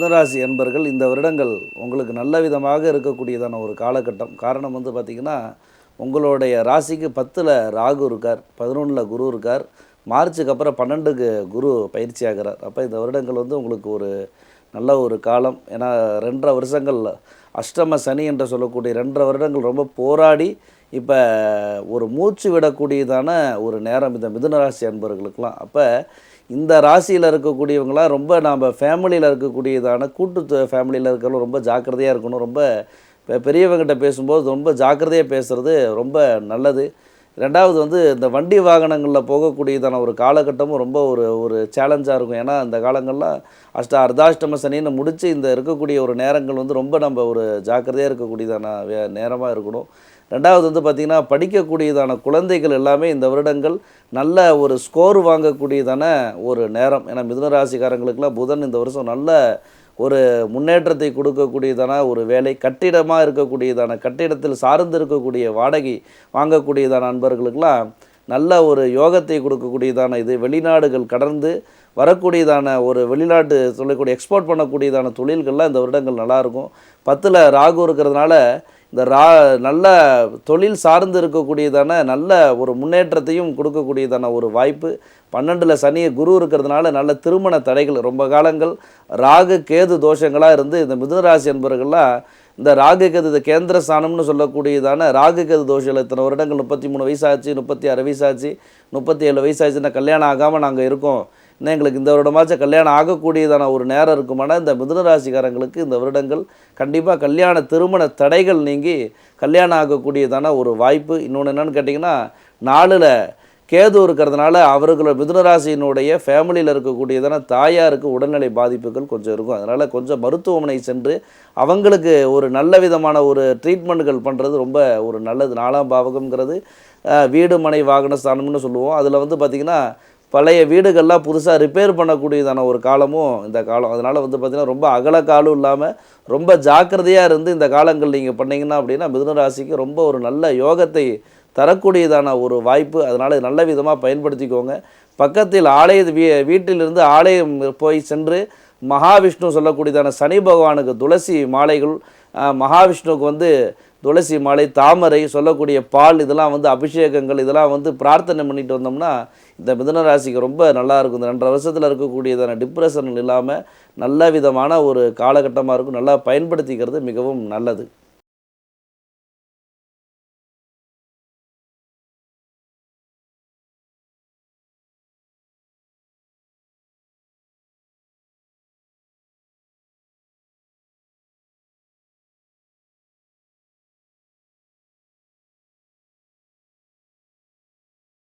மிதுனராசி என்பர்கள் இந்த வருடங்கள் உங்களுக்கு நல்ல விதமாக இருக்கக்கூடியதான ஒரு காலகட்டம். காரணம் வந்து பார்த்திங்கன்னா உங்களுடைய ராசிக்கு பத்தில் ராகு இருக்கார் பதினொன்றில் குரு இருக்கார் மார்ச்சுக்கு அப்புறம் பன்னெண்டுக்கு குரு பயிற்சி ஆகிறார். அப்போ இந்த வருடங்கள் வந்து உங்களுக்கு ஒரு நல்ல ஒரு காலம். ஏன்னா ரெண்டரை வருஷங்கள் அஷ்டம சனி என்று சொல்லக்கூடிய ரெண்டரை வருடங்கள் ரொம்ப போராடி இப்போ ஒரு மூச்சு விடக்கூடியதான ஒரு நேரம் இந்த மிதுனராசி அன்பர்களுக்கெலாம் அப்போ இந்த ராசியில் இருக்கக்கூடியவங்களாம் ரொம்ப நாம் ஃபேமிலியில் இருக்கக்கூடியதான கூட்டு ஃபேமிலியில் இருக்கிறவங்க ரொம்ப ஜாக்கிரதையாக இருக்கணும். ரொம்ப பெரியவங்ககிட்ட பேசும்போது ரொம்ப ஜாக்கிரதையாக பேசுகிறது ரொம்ப நல்லது. ரெண்டாவது வந்து இந்த வண்டி வாகனங்களில் போகக்கூடியதான ஒரு காலகட்டமும் ரொம்ப ஒரு ஒரு சேலஞ்சாக இருக்கும். ஏன்னா இந்த காலங்கள்லாம் அஷ்ட அர்த்தாஷ்டம சனின்னு முடித்து இந்த இருக்கக்கூடிய ஒரு நேரங்கள் வந்து ரொம்ப நம்ம ஒரு ஜாக்கிரதையாக இருக்கக்கூடியதான நேரமாக இருக்கணும். ரெண்டாவது வந்து பார்த்திங்கன்னா படிக்கக்கூடியதான குழந்தைகள் எல்லாமே இந்த வருடங்கள் நல்ல ஒரு ஸ்கோர் வாங்கக்கூடியதான ஒரு நேரம். ஏன்னா மிதுன ராசிக்காரங்களுக்கெல்லாம் புதன் இந்த வருஷம் நல்ல ஒரு முன்னேற்றத்தை கொடுக்கக்கூடியதான ஒரு வேலை கட்டிடமாக இருக்கக்கூடியதான கட்டிடத்தில் சார்ந்து இருக்கக்கூடிய வாடகை வாங்கக்கூடியதான நண்பர்களுக்கெல்லாம் நல்ல ஒரு யோகத்தை கொடுக்கக்கூடியதான இது. வெளிநாடுகள் கடந்து வரக்கூடியதான ஒரு வெளிநாட்டு சொல்லக்கூடிய எக்ஸ்போர்ட் பண்ணக்கூடியதான தொழில்கள்லாம் இந்த வருடங்கள் நல்லாயிருக்கும் பத்தில் ராகு இருக்கிறதுனால இந்த ரா நல்ல தொழில் சார்ந்து இருக்கக்கூடியதான நல்ல ஒரு முன்னேற்றத்தையும் கொடுக்கக்கூடியதான ஒரு வாய்ப்பு. பன்னெண்டில் சனி குரு இருக்கிறதுனால நல்ல திருமண தடைகள் ரொம்ப காலங்கள். ராகு கேது தோஷங்களாக இருந்து இந்த மிதுனராசி என்பவர்கள்லாம் இந்த ராகு கேது இந்த கேந்திர ஸ்தானம்னு சொல்லக்கூடியதான ராகு கேது தோஷங்கள் இத்தனை வருடங்கள் முப்பத்தி மூணு வயசாச்சு முப்பத்தி ஆறு வயசாச்சு முப்பத்தி ஏழு வயசாச்சுன்னா கல்யாணம் ஆகாமல் நாங்கள் இருக்கோம். இன்னும் எங்களுக்கு இந்த வருடமாச்சும் கல்யாணம் ஆகக்கூடியதான ஒரு நேரம் இருக்குமானா இந்த மிதுன ராசிக்காரங்களுக்கு இந்த வருடங்கள் கண்டிப்பாக கல்யாண திருமண தடைகள் நீங்கி கல்யாணம் ஆகக்கூடியதான ஒரு வாய்ப்பு. இன்னொன்று என்னென்னு கேட்டிங்கன்னா நாளில் கேது இருக்கிறதுனால அவர்களோட மிதுன ராசியினுடைய ஃபேமிலியில் இருக்கக்கூடியதான தாயாருக்கு உடல்நிலை பாதிப்புகள் கொஞ்சம் இருக்கும். அதனால் கொஞ்சம் மருத்துவமனை சென்று அவங்களுக்கு ஒரு நல்ல விதமான ஒரு ட்ரீட்மெண்ட்டுகள் பண்ணுறது ரொம்ப ஒரு நல்லது. நாலாம் பாவகம்ங்கிறது வீடு மனை வாகன ஸ்தானம்னு சொல்லுவோம். அதில் வந்து பார்த்திங்கன்னா பழைய வீடுகள்லாம் புதுசாக ரிப்பேர் பண்ணக்கூடியதான ஒரு காலமும் இந்த காலம். அதனால் வந்து பார்த்திங்கன்னா ரொம்ப அகல இல்லாமல் ரொம்ப ஜாக்கிரதையாக இருந்து இந்த காலங்கள் நீங்கள் பண்ணிங்கன்னா அப்படின்னா மிதுன ராசிக்கு ரொம்ப ஒரு நல்ல யோகத்தை தரக்கூடியதான ஒரு வாய்ப்பு. அதனால் நல்ல விதமாக பயன்படுத்திக்கோங்க. பக்கத்தில் ஆலய வீ வீட்டிலிருந்து ஆலயம் போய் சென்று மகாவிஷ்ணு சொல்லக்கூடியதான சனி பகவானுக்கு துளசி மாலைகள் மகாவிஷ்ணுவுக்கு வந்து துளசி மாலை தாமரை சொல்லக்கூடிய பால் இதெல்லாம் வந்து அபிஷேகங்கள் இதெல்லாம் வந்து பிரார்த்தனை பண்ணிட்டு வந்தோம்னா இந்த மிதன ராசிக்கு ரொம்ப நல்லாயிருக்கும் இந்த ரெண்டரை வருஷத்தில் இருக்கக்கூடியதான டிப்ரெஷன் இல்லாமல் நல்ல விதமான ஒரு காலகட்டமாக இருக்கும். நல்லா பயன்படுத்திக்கிறது மிகவும் நல்லது.